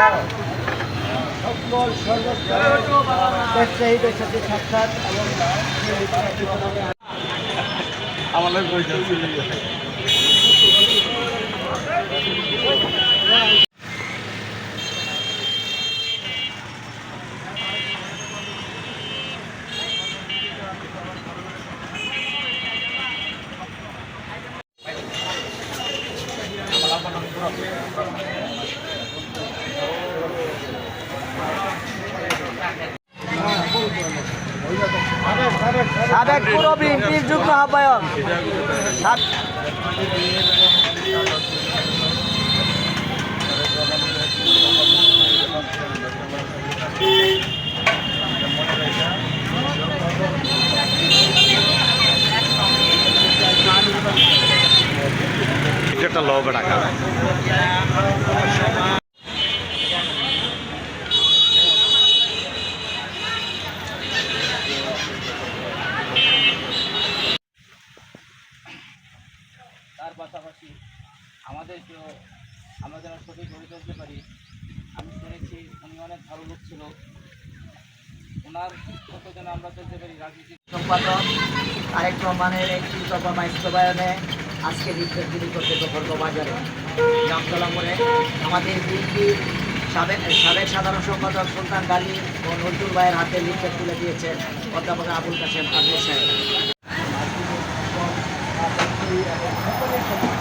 সকল সর্বস্তরের ব্যবসায়ীদের সাথে আমাদের কইতে সাবেক পুর বিএনপির যুগ্ম আহ্বায়ক। একটা লব টাকা তার পাশাপাশি আমাদেরকেও আমরা যেন সঠিক গড়ে তুলতে পারি, আমি শুনেছি উনি অনেক ভালো লোক ছিল। ওনার মতো যেন আমরা চলতে পারি রাজনীতি সম্পাদক, আরেক রহমানের একটি দফা বাস্তবায়নে আজকে লিফলেট বিলি করতে বাজারে। জামতলা মোড়ে আমাদের বিএনপির সাবেক সাবেক সাধারণ সম্পাদক সুলতান গাজী ও নজরুল ভাইয়ের হাতে লিফলেট তুলে দিয়েছেন অধ্যাপক আবুল কাশেম আজমের সাহেব। Thank you.